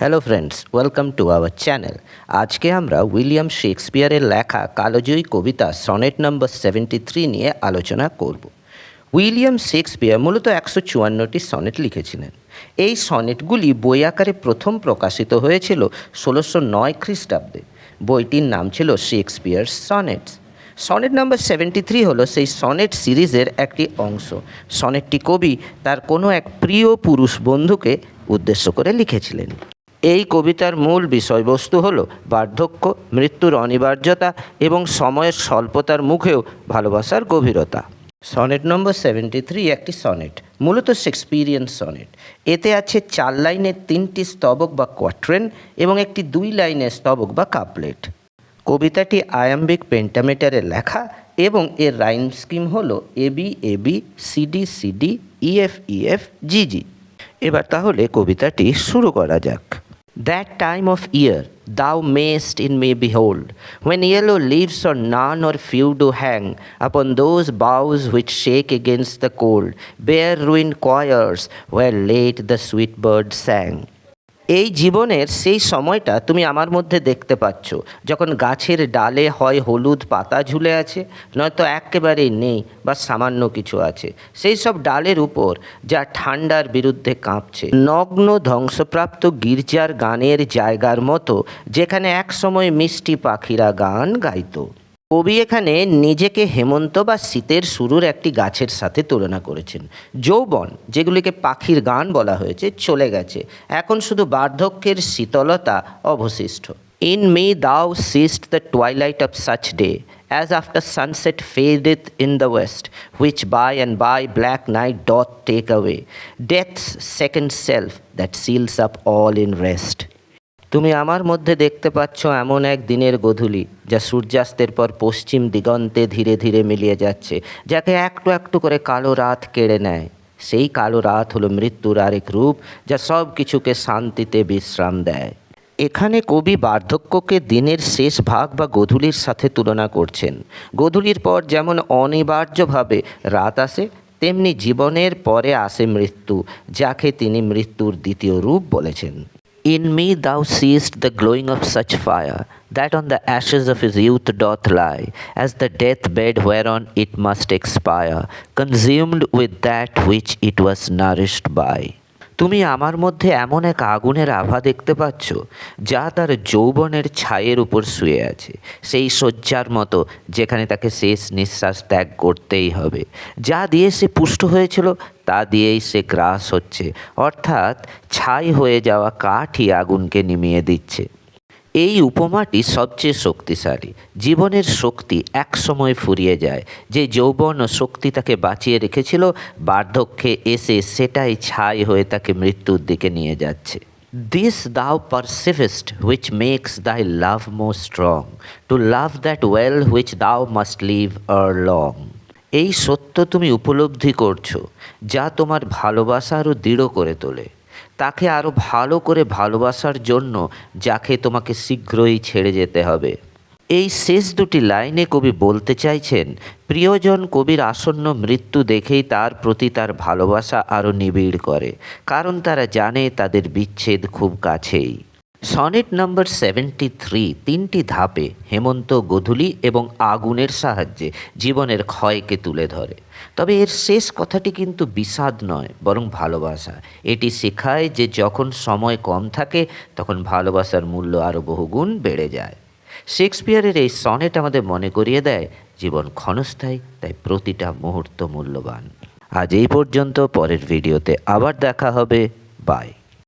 Hello friends welcome to our channel আজকে আমরা William শেক্সপিয়ারের লেখা কালোজয়ী কবিতা সনেট নম্বর সেভেন্টি থ্রি নিয়ে আলোচনা করব। উইলিয়াম শেক্সপিয়ার মূলত একশো চুয়ান্নটি সনেট লিখেছিলেন। এই সনেটগুলি বই আকারে প্রথম প্রকাশিত হয়েছিল ষোলোশো নয় খ্রিস্টাব্দে। বইটির নাম ছিল Shakespeare sonnets. Sonnet number seventy three হলো সেই সনেট সিরিজের একটি অংশ। সনেটটি কবি তার কোনো এক প্রিয় পুরুষ বন্ধুকে উদ্দেশ্য করে লিখেছিলেন। এই কবিতার মূল বিষয়বস্তু হল বার্ধক্য, মৃত্যুর অনিবার্যতা এবং সময়ের স্বল্পতার মুখেও ভালোবাসার গভীরতা। সনেট নম্বর সেভেন্টি থ্রি একটি সনেট, মূলত শেক্সপিরিয়ান সনেট। এতে আছে চার লাইনের তিনটি স্তবক বা কোয়াট্রেন এবং একটি দুই লাইনের স্তবক বা কাপলেট। কবিতাটি আয়াম্বিক পেন্টামেটারে লেখা এবং এর রাইম স্কিম হল AB AB CD CD EF EF GG এবার তাহলে কবিতাটি শুরু করা যাক। that time of year thou mayst in me behold, when yellow leaves or none or few do hang upon those boughs which shake against the cold, bare ruined choirs where late the sweet birds sang. এই জীবনের সেই সময়টা তুমি আমার মধ্যে দেখতে পাচ্ছ। যখন গাছের ডালে হয় হলুদ পাতা ঝুলে আছে, নয়তো একেবারেই নেই বা সামান্য কিছু আছে। সেই সব ডালের উপর যা ঠান্ডার বিরুদ্ধে কাঁপছে। নগ্ন ধ্বংসপ্রাপ্ত গির্জার গানের জায়গার মতো, যেখানে একসময় মিষ্টি পাখিরা গান গাইতো। কবি এখানে নিজেকে হেমন্ত বা শীতের শুরুর একটি গাছের সাথে তুলনা করেছেন। যৌবন, যেগুলিকে পাখির গান বলা হয়েছে, চলে গেছে। এখন শুধু বার্ধক্যের শীতলতা অবশিষ্ট। In me thou seest the twilight of such day as after sunset fadeth in the west which by and by black night doth take away death's second self that seals up all in rest তুমি আমার মধ্যে দেখতে পাচ্ছ এমন এক দিনের গধূলি, যা সূর্যাস্তের পর পশ্চিম দিগন্তে ধীরে ধীরে মিলিয়ে যাচ্ছে, যাকে একটু একটু করে কালো রাত কেড়ে নেয়। সেই কালো রাত হলো মৃত্যুর আরেক রূপ, যা সব কিছুকে শান্তিতে বিশ্রাম দেয়। এখানে কবি বার্ধক্যকে দিনের শেষ ভাগ বা গধূলির সাথে তুলনা করছেন। গধূলির পর যেমন অনিবার্যভাবে রাত আসে, তেমনি জীবনের পরে আসে মৃত্যু, যাকে তিনি মৃত্যুর দ্বিতীয় রূপ বলেছেন। In me thou seest the glowing of such fire, that on the ashes of his youth doth lie, as the death bed whereon it must expire, consumed with that which it was nourished by. তুমি আমার মধ্যে এমন এক আগুনের আভা দেখতে পাচ্ছ, যা তার যৌবনের ছায়ের উপর শুয়ে আছে। সেই শয্যার মতো, যেখানে তাকে শেষ নিঃশ্বাস ত্যাগ করতেই হবে। যা দিয়ে সে পুষ্ট হয়েছিল, তা দিয়েই সে গ্রাস হচ্ছে। অর্থাৎ, ছাই হয়ে যাওয়া কাঠই আগুনকে নিমিয়ে দিচ্ছে। এই উপমাটি সবচেয়ে শক্তিশালী। জীবনের শক্তি এক সময় ফুরিয়ে যায়। যে যৌবন ও শক্তি তাকে বাঁচিয়ে রেখেছিল, বার্ধক্যে এসে সেটাই ছাই হয়ে তাকে মৃত্যুর দিকে নিয়ে যাচ্ছে। দিস দাও perceivest which makes thy love more strong to love that well which thou must leave ere long এই সত্য তুমি উপলব্ধি করছ, যা তোমার ভালোবাসা আরও দৃঢ় করে তোলে। তাকে আরও ভালো করে ভালোবাসার জন্য যাকে তোমাকে শীঘ্রই ছেড়ে যেতে হবে। এই শেষ দুটি লাইনে কবি বলতে চাইছেন, প্রিয়জন কবির আসন্ন মৃত্যু দেখেই তার প্রতি তার ভালোবাসা আরও নিবিড় করে, কারণ তারা জানে তাদের বিচ্ছেদ খুব কাছেই। সনেট নম্বর সেভেন্টি থ্রি, তিনটি ধাপে হেমন্ত গধূলি এবং আগুনের সাহায্যে জীবনের ক্ষয়কে তুলে ধরে। তবে এর শেষ কথাটি কিন্তু বিষাদ নয়, বরং ভালোবাসা। এটি শেখায় যে যখন সময় কম থাকে, তখন ভালোবাসার মূল্য আরও বহুগুণ বেড়ে যায়। শেক্সপিয়ারের এই সনেট আমাদের মনে করিয়ে দেয়, জীবন ক্ষণস্থায়ী, তাই প্রতিটা মুহূর্ত মূল্যবান। আজ এই পর্যন্ত, পরের ভিডিওতে আবার দেখা হবে। বাই।